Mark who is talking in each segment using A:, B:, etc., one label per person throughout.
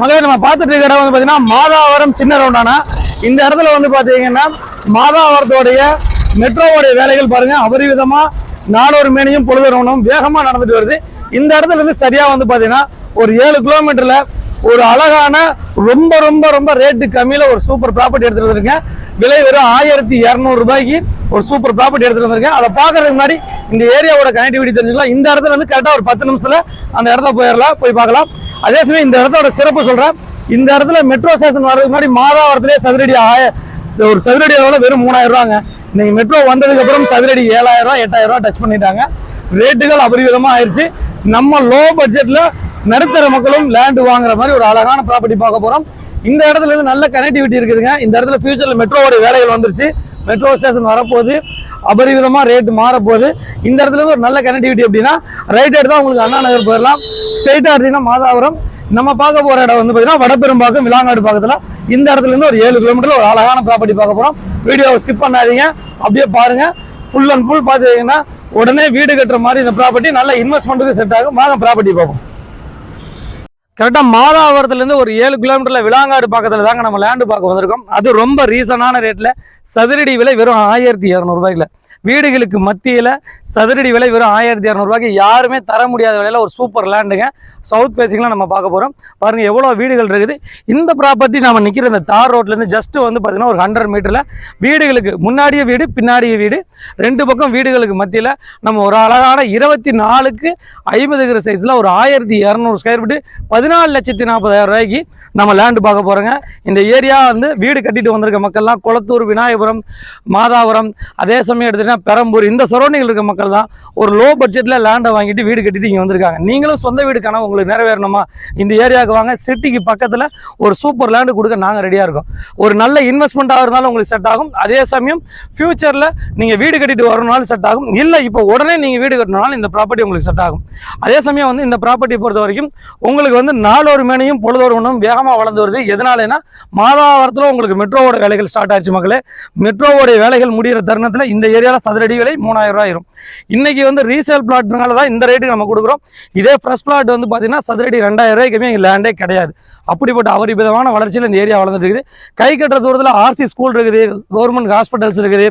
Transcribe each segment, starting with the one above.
A: மகளே நம்ம பார்த்துட்டு இருக்க இடம் வந்து பார்த்தீங்கன்னா மாதாவரம் சின்ன ரவுண்டானா இந்த இடத்துல வந்து பார்த்தீங்கன்னா மாதாவரத்தோடைய மெட்ரோவோடைய வேலைகள் பாருங்க. அபரிவிதமா நானூறு மேனியும் ரவுண்டும் வேகமாக நடந்துட்டு வருது. இந்த இடத்துல இருந்து சரியா வந்து பார்த்தீங்கன்னா ஒரு ஏழு கிலோமீட்டர்ல ஒரு அழகான ரொம்ப ரொம்ப ரொம்ப ரேட்டு கம்மியில ஒரு சூப்பர் ப்ராப்பர்ட்டி எடுத்துட்டு வந்திருக்கேன். விலை வெறும் ஆயிரத்தி இரநூறு ரூபாய்க்கு ஒரு சூப்பர் ப்ராப்பர்ட்டி எடுத்துட்டு வந்திருக்கேன். அதை பார்க்கறதுக்கு முன்னாடி இந்த ஏரியாவோட கனெக்டிவிட்டி தெரிஞ்சுக்கலாம். இந்த இடத்துல இருந்து கரெக்டாக ஒரு பத்து நிமிஷத்துல அந்த இடத்துல போயிடலாம். போய் பார்க்கலாம். அதே சமயம் இந்த இடத்தோட சிறப்பு சொல்றேன். இந்த இடத்துல மெட்ரோ ஸ்டேஷன் வர்றதுக்கு முன்னாடி மாதாவரத்திலே சதுரடி ஆய ஒரு சதுரடி அளவில் வெறும் மூணாயிரம் ரூபாங்க. இன்னைக்கு மெட்ரோ வந்ததுக்கு அப்புறம் சதுரடி ஏழாயிரம் ரூபா எட்டாயிரம் ரூபா டச் பண்ணிட்டாங்க. ரேட்டுகள் அபரிவிதமா ஆயிடுச்சு நம்ம லோ பட்ஜெட்ல நடுத்தர மக்களும் லேண்டு வாங்குற மாதிரி ஒரு அழகான ப்ராப்பர்ட்டி பார்க்க போறோம். இந்த இடத்துல இருந்து நல்ல கனெக்டிவிட்டி இருக்குதுங்க. இந்த இடத்துல ஃபியூச்சர்ல மெட்ரோவோட வேலைகள் வந்துருச்சு. மெட்ரோ ஸ்டேஷன் வரப்போகுது அபரிவிதமா ரேட் மாறப்போகுது. இந்த இடத்துல ஒரு நல்ல கனெக்டிவிட்டி அப்படின்னா ரைட் எடுத்தால் உங்களுக்கு அண்ணா நகர் போயிடலாம். ஸ்ட்ரெயிட்டாக இருந்தீங்கன்னா மாதாபுரம். நம்ம பார்க்க போகிற இடம் வந்து பார்த்தீங்கன்னா வடபெரும்பாக்கம் விலாங்காடு பக்கத்தில். இந்த இடத்துல இருந்து ஒரு ஏழு கிலோமீட்டர் ஒரு அழகான ப்ராப்பர்ட்டி பார்க்க போகிறோம் வீடியோவை ஸ்கிப் பண்ணாதீங்க. அப்படியே பாருங்கள் ஃபுல் அண்ட் ஃபுல் பார்த்துக்கிங்கன்னா உடனே வீடு கட்டுற மாதிரி இந்த ப்ராப்பர்ட்டி இன்வெஸ்ட் இன்வெஸ்ட்மெண்ட்டுக்கு செட் ஆகும். வாங்க ப்ராப்பர்ட்டி பார்ப்போம். கரெக்டாக மாதாவரத்துலேருந்து ஒரு ஏழு கிலோமீட்டரில் விளாங்காடு பக்கத்தில் தாங்க நம்ம லேண்டு பார்க்க வந்திருக்கோம். அது ரொம்ப ரீசனான ரேட்டில் சதுரடி விலை வெறும் ஆயிரத்தி இரநூறுபாய்க்குல வீடுகளுக்கு மத்தியில் சதுரடி விலை வெறும் ஆயிரத்தி இரநூறுவாய்க்கு யாருமே தர முடியாத விலையில் ஒரு சூப்பர் லேண்டுங்க சவுத் பேசிங்லாம் நம்ம பார்க்க போகிறோம் பாருங்கள் எவ்வளோ வீடுகள் இருக்குது. இந்த ப்ராப்பர்ட்டி நம்ம நிற்கிற இந்த தார் ரோட்லேருந்து ஜஸ்ட்டு வந்து பார்த்தீங்கன்னா ஒரு ஹண்ட்ரட் மீட்டரில் வீடுகளுக்கு முன்னாடிய வீடு பின்னாடிய வீடு. ரெண்டு பக்கம் வீடுகளுக்கு மத்தியில் நம்ம ஒரு அழகான இருபத்தி நாலுக்கு ஐம்பதுங்கிற சைஸில் ஒரு ஆயிரத்தி இரநூறு ஸ்கொயர் ஃபீட்டு பதினாலு லட்சத்தி நாற்பதாயிரம் ரூபாய்க்கு நம்ம லேண்டு பார்க்க போகிறோங்க இந்த ஏரியா வந்து வீடு கட்டிட்டு வந்திருக்க மக்கள்லாம் குளத்தூர் விநாயகபுரம் மாதாபுரம் அதே சமயம் எடுத்துகிட்டிங்கன்னா பெரம்பூர் இந்த சரௌண்டிங்கில் இருக்க மக்கள் தான் ஒரு லோ பட்ஜெட்டில் லேண்டை வாங்கிட்டு வீடு கட்டிட்டு இங்கே வந்திருக்காங்க. நீங்களும் சொந்த வீடு கனவு உங்களுக்கு நிறைவேறணுமா? இந்த ஏரியாவுக்கு வாங்க. சிட்டிக்கு பக்கத்தில் ஒரு சூப்பர் லேண்டு கொடுக்க நாங்கள் ரெடியாக இருக்கோம். ஒரு நல்ல இன்வெஸ்ட்மெண்ட்டாக இருந்தாலும் உங்களுக்கு செட் ஆகும். அதே சமயம் ஃப்யூச்சரில் நீங்கள் வீடு கட்டிட்டு வரணும்னாலும் செட் ஆகும். இல்லை இப்போ உடனே நீங்கள் வீடு கட்டணும்னாலும் இந்த ப்ராப்பர்ட்டி உங்களுக்கு செட் ஆகும். அதே சமயம் வந்து இந்த ப்ராப்பர்ட்டி பொறுத்த வரைக்கும் உங்களுக்கு வந்து நாலொரு மேனையும் பொழுதொரு மணியும் வேகமாக வளர்ந்து வருது. எதனாலனா மாதாவரத்தில் உங்களுக்கு மெட்ரோவோட வேலைகள் ஸ்டார்ட் ஆச்சு மக்களே. மெட்ரோவோடைய வேலைகள் முடிகிற தருணத்தில் இந்த ஏரியாவில் சதுரடி விலை மூணாயிரம் ரூபாய் ஆயிரும் இன்னைக்கு வந்து ரீசேல் பிளாட்னால தான் இந்த ரேட்டுக்கு நம்ம கொடுக்குறோம். இதே ஃப்ரெஷ் பிளாட் வந்து பார்த்தீங்கன்னா சதுரடி ரெண்டாயிரம் ரூபாய்க்குமே இங்கே லேண்டே கிடையாது. அப்படிப்பட்ட அபரிமிதமான வளர்ச்சியில் இந்த ஏரியா வளர்ந்துட்டு இருக்குது. கை கட்டுற தூரத்தில் ஆர்சி ஸ்கூல் இருக்குது கவர்மெண்ட் ஹாஸ்பிட்டல்ஸ் இருக்குது.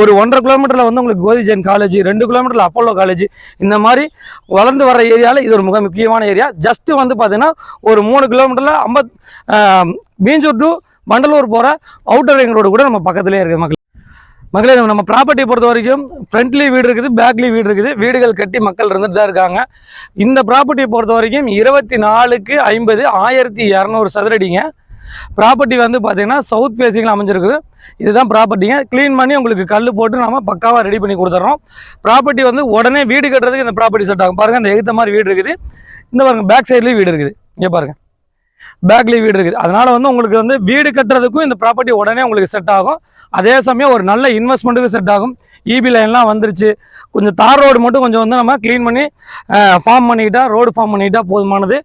A: ஒரு ஒன்றரை கிலோமீட்டரில் வந்து உங்களுக்கு கோதி ஜெயின் காலேஜ் ரெண்டு கிலோமீட்டரில் அப்போலோ காலேஜ் இந்த மாதிரி வளர்ந்து வர ஏரியாவில் இது ஒரு மிக முக்கியமான ஏரியா. ஜஸ்ட் வந்து பார்த்தீங்கன்னா ஒரு மூணு கிலோமீட்டரில் ஐம்பத் மீஞ்சூர் டு மண்டலூர் போகிற அவுட்டர் ரிங் ரோடு கூட நம்ம பக்கத்துலேயே இருக்குது மக்கள். மக்களே நம்ம ப்ராப்பர்ட்டி பொறுத்த வரைக்கும் ஃப்ரண்ட்லி வீடு இருக்குது பேக்லி வீடு இருக்குது. வீடுகள் கட்டி மக்கள் இருந்துட்டு தான் இருக்காங்க. இந்த ப்ராப்பர்ட்டியை பொறுத்த வரைக்கும் இருபத்தி நாலுக்கு ஐம்பது ஆயிரத்தி இரநூறு சதுரடிங்க. ப்ராப்பர்ட்டி வந்து பார்த்தீங்கன்னா சவுத் பேசிங்கில் அமைஞ்சிருக்குது. இதுதான் ப்ராப்பர்ட்டிங்க க்ளீன் பண்ணி உங்களுக்கு கல் போட்டு நம்ம பக்காவாக ரெடி பண்ணி கொடுத்துட்றோம் ப்ராப்பர்ட்டி வந்து உடனே வீடு கட்டுறதுக்கு இந்த ப்ராப்பர்ட்டி செட் ஆகும். பாருங்கள் இந்த எகுத்த மாதிரி வீடு இருக்குது. இந்த பாருங்கள் பேக் சைட்லேயும் வீடு இருக்குது. இங்கே பாருங்கள் பேக்லி வீடு இருக்குது. அதனால வந்து உங்களுக்கு வந்து வீடு கட்டுறதுக்கும் இந்த ப்ராப்பர்ட்டி உடனே உங்களுக்கு செட் ஆகும். அதே சமயம் ஒரு நல்ல இன்வெஸ்ட்மெண்ட்டுக்கும் செட் ஆகும். இபி லைன்லாம் வந்துருச்சு. கொஞ்சம் தார் ரோடு மட்டும் கொஞ்சம் வந்து நம்ம க்ளீன் பண்ணி ஃபார்ம் பண்ணிக்கிட்டால் ரோடு ஃபார்ம் பண்ணிக்கிட்டால் போதுமானது.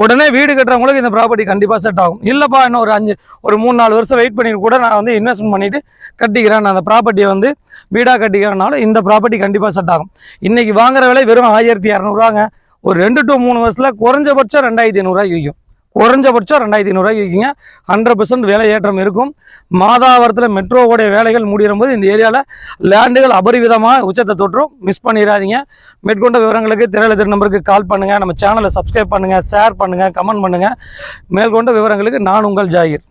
A: உடனே வீடு கட்டுறவங்களுக்கு இந்த ப்ராப்பர்ட்டி கண்டிப்பாக செட் ஆகும். இல்லைப்பா இன்னும் ஒரு அஞ்சு ஒரு மூணு நாலு வருஷம் வெயிட் பண்ணி கூட நான் வந்து இன்வெஸ்ட்மெண்ட் பண்ணிவிட்டு கட்டிக்கிறேன். நான் அந்த ப்ராப்பர்ட்டியை வந்து வீடாக கட்டிக்கிறனாலும் இந்த ப்ராப்பர்ட்டி கண்டிப்பாக செட் ஆகும். இன்றைக்கி வாங்குற விலை வெறும் ஆயிரத்தி இரநூறுவாங்க ஒரு ரெண்டு டு மூணு வருஷத்தில் குறைஞ்சபட்சம் ரெண்டாயிரத்தி ஐநூறுரூவா விற்கும். குறைஞ்சபட்சம் ரெண்டாயிரத்தி ஐநூறுரூவாய்க்கு விற்கிங்க. ஹண்ட்ரட் பர்சன்ட் வேலை ஏற்றம் இருக்கும். மாதாவரத்தில் மெட்ரோவோடைய வேலைகள் முடியும் போது இந்த ஏரியாவில் லேண்டுகள் அபரிவிதமாக உச்சத்தை தொற்றும். மிஸ் பண்ணிடாதீங்க மேற்கொண்ட விவரங்களுக்கு திரையில நம்பருக்கு கால் பண்ணுங்கள் நம்ம சேனலை சப்ஸ்கிரைப் பண்ணுங்கள் ஷேர் பண்ணுங்கள் கமெண்ட் பண்ணுங்கள் மேற்கொண்ட விவரங்களுக்கு நான் உங்கள் ஜாகிர்.